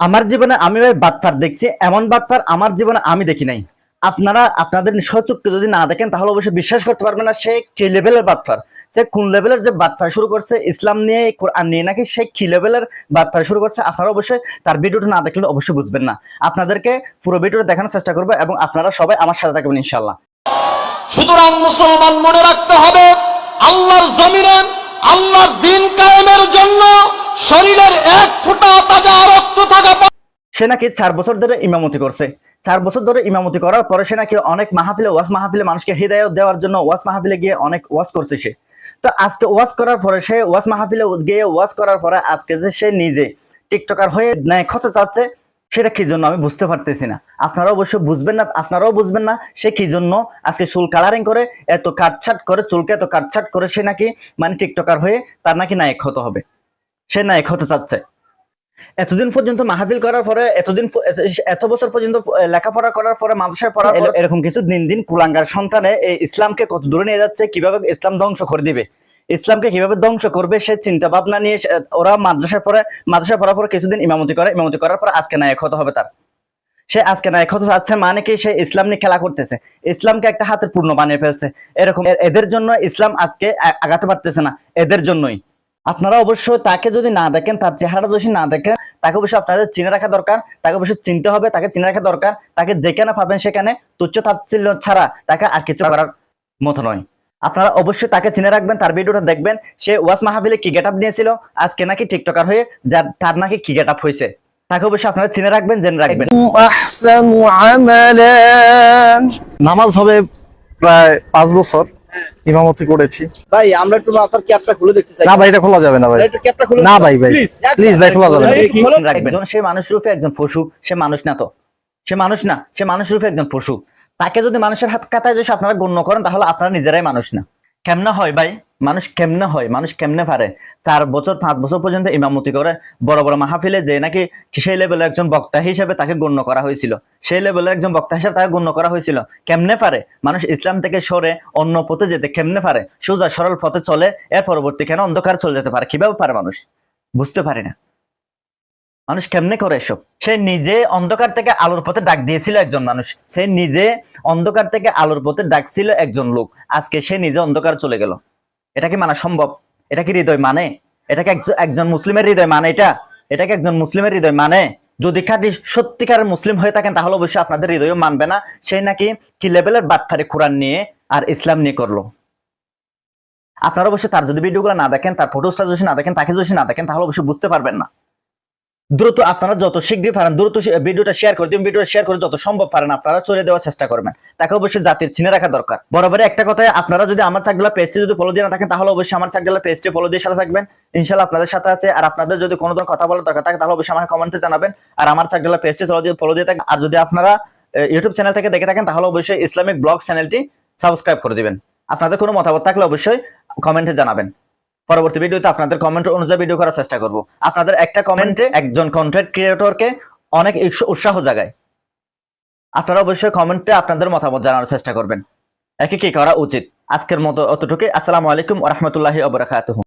আমার জীবনে আমি ভাই বাটফার দেখছি, এমন বাটফার আমার জীবনে আমি দেখি নাই। আপনারা, আপনাদের সচক্ষে যদি না দেখেন, তাহলে অবশ্যই বিশ্বাস করতে পারবেন না সে কি লেভেলের বাটফার সে কোন লেভেলের যে বাটফার শুরু করছে, ইসলাম নিয়ে, কোরআন নিয়ে নাকি সে কি লেভেলের বাটফার শুরু করছে, আপনারা অবশ্যই তার ভিডিওটা না দেখলে অবশ্যই বুঝবেন না। আপনাদেরকে পুরো ভিডিওটা দেখানোর চেষ্টা করব এবং আপনারা সবাই আমার সাথে থাকবেন ইনশাল্লাহ সুতরাং মুসলমান মনে রাখতে হবে, আল্লাহর জমিনে আল্লাহর দিন কায়েমের জন্য শরীরের এক ফোঁটা তাজা রক্ত থাকা সে নাকি চার বছর ধরে ইমামতি করছে। চার বছর ধরে ইমামতি করার পরে সে নাকি অনেক মাহফিলে, ওয়াজ মাহফিলে মানুষকে হৃদায়ত দেওয়ার জন্য ওয়াজ মাহফিলে গিয়ে অনেক ওয়াজ করছে সে। তো আজকে ওয়াজ করার পরে সে ওয়াজ মাহফিলে গিয়ে ওয়াজ করার পরে আজকে যে সে নিজে টিকটকার হয়ে ন্যায় ক্ষতে চাচ্ছে সেটা কি জন্য আমি বুঝতে পারতেছি না? আপনারাও অবশ্য বুঝবেন না আপনারাও বুঝবেন না সে কি জন্য আজকে চুল কালারিং করে এত কাটছাট করে চুলকে এত কাটছাট করে সে নাকি মানে টিকটকার হয়ে তার নাকি নায়ক হতে হবে। সে নায়ক হতে চাচ্ছে। এতদিন পর্যন্ত মাহফিল করার পরে এতদিন এত- বছর পর্যন্ত লেখাপড়া করার পরে মাদ্রাসায় পড়ার পরে এরকম কিছু দিন দিন কুলাঙ্গার সন্তানে এই ইসলামকে কত দূরে নিয়ে যাচ্ছে কীভাবে ইসলাম ধ্বংস করে দিবে? ইসলামকে কীভাবে ধ্বংস করবে সে চিন্তা ভাবনা নিয়ে ওরা মাদ্রাসায় পড়ে মাদ্রাসায় পড়ার পরে কিছুদিন ইমামতি করে। ইমামতি করার পর আজকে নায়ক হতে হবে তার। সে আজকে নায়ক হতে চাচ্ছে মানে কি সে ইসলাম নিয়ে খেলা করতেছে। ইসলামকে একটা হাতের পূর্ণ বানিয়ে ফেলছে। এরকম এদের জন্য ইসলাম আজকে আগাতে পারতেছে না। এদের জন্যই। আপনারা অবশ্যই তাকে যদি না দেখেন তার চেহারা যদি না দেখেন তাকে অবশ্যই আপনাদের চিনে রাখা দরকার তাকে অবশ্যই চিনতে হবে তাকে চিনে রাখা দরকার তাকে যেখানে পাবেন সেখানে তুচ্ছ তাচ্ছিল্য ছাড়া তাকে আর কিছু করার মতো নয়। আপনারা অবশ্যই তাকে চিনে রাখবেন তার ভিডিওটা দেখবেন। সে ওয়াস মাহফিলে কি গেট আপ নিয়েছিল? আজকে নাকি টিকটকার হয়ে যার তার নাকি কি গেট আপ হয়েছে? তাকে অবশ্যই আপনারা চিনে রাখবেন জেনে রাখবেন। নামাজ হবে প্রায় পাঁচ বছর ইমামতি করেছি। ভাই আমরা একটু আপনার ক্যাপটা খুলে দেখতে চাই। না ভাই এটা খোলা যাবে না ভাই। এটা ক্যাপটা খুলে না ভাই ভাই। প্লিজ ভাই খোলা যাবে না। একজন সে মানুষ রূপে একজন পশু সে মানুষ না তো। সে মানুষ না সে মানুষ রূপে একজন পশু। তাকে যদি মানুষের হাত কাটায় যদি আপনারা গণ্য করেন, তাহলে আপনারা নিজেরাই মানুষ না। কেমনে হয় ভাই? মানুষ কেমনে হয়? মানুষ কেমনে পারে? চার বছর, পাঁচ বছর পর্যন্ত ইমামতি করে বড় বড় মাহফিলে যে নাকি সেই লেভেলের একজন বক্তা হিসেবে তাকে গণ্য করা হয়েছিল। সেই লেভেলের একজন বক্তা হিসেবে তাকে গণ্য করা হয়েছিল। কেমনে পারে? মানুষ ইসলাম থেকে সরে অন্য পথে যেতে কেমনে পারে? সোজা সরল পথে চলে, এর পরবর্তী কেন অন্ধকার চলে যেতে পারে? কীভাবে পারে মানুষ? বুঝতে পারি না। মানুষ কেমনে করে এসব? সে নিজে অন্ধকার থেকে আলোর পথে ডাক দিয়েছিল একজন মানুষ। সে নিজে অন্ধকার থেকে আলোর পথে ডাকছিল একজন লোক। আজকে সে নিজে অন্ধকার চলে গেল। এটা কি মানা সম্ভব? এটা কি হৃদয় মানে? এটা কি একজন- মুসলিমের হৃদয় মানে এটা? এটা কি একজন মুসলিমের হৃদয় মানে? যদি খাঁটি সত্যিকারের মুসলিম হয়ে থাকেন, তাহলে অবশ্যই আপনাদের হৃদয়ও মানবে না। সে নাকি কি লেভেলের বাটফারি কোরআন নিয়ে আর ইসলাম নিয়ে করল? আপনারা অবশ্যই তার যদি ভিডিওগুলো না দেখেন, তার ফটোসটা যদি না দেখেন, তাকে যদি না দেখেন, তাহলে অবশ্যই বুঝতে পারবেন না। দ্রুত আপনারা যত শীঘ্রই পারেন, দ্রুত ভিডিওটা শেয়ার করে দিন ভিডিওটা শেয়ার করে যত সম্ভব পারেন আপনারা চলে দেওয়ার চেষ্টা করবেন। তাকে অবশ্যই জাতির চিনে রাখা দরকার। বরাবর একটা কথায়, আপনারা যদি আমার চাকগুলা পেজটি যদি ফলো দিয়ে না থাকেন, তাহলে অবশ্যই আমার চাকগুলা পেজটি ফলো দিয়ে সাথে থাকবেন। ইনশাল্লাহ আপনাদের সাথে আছে। আর আপনাদের যদি কোনো ধরনের কথা বলার দরকার থাকে, তাহলে অবশ্যই আমাকে কমেন্টে জানাবেন। আর আমার চাকগুলা পেজটি ফলো দিয়ে ফলো দিয়ে থাকেন। আর যদি আপনারা ইউটিউব চ্যানেল থেকে দেখে থাকেন, তাহলে অবশ্যই ইসলামিক ব্লগ চ্যানেলটি সাবস্ক্রাইব করে দিবেন। আপনাদের কোনো মতামত থাকলে অবশ্যই কমেন্টে জানাবেন। পরবর্তী ভিডিওতে আপনাদের কমেন্ট অনুযায়ী ভিডিও করার চেষ্টা করব। আপনাদের একটা কমেন্টে একজন কন্টেন্ট ক্রিয়েটরকে অনেক উৎসাহ জাগায়। আপনারা অবশ্যই কমেন্টে আপনাদের মতামত জানানোর চেষ্টা করবেন। একে কি করা উচিত? আজকের মতো অতটুকু আসসালামু আলাইকুম রহমতুল্লাহ অবরাকাতুহ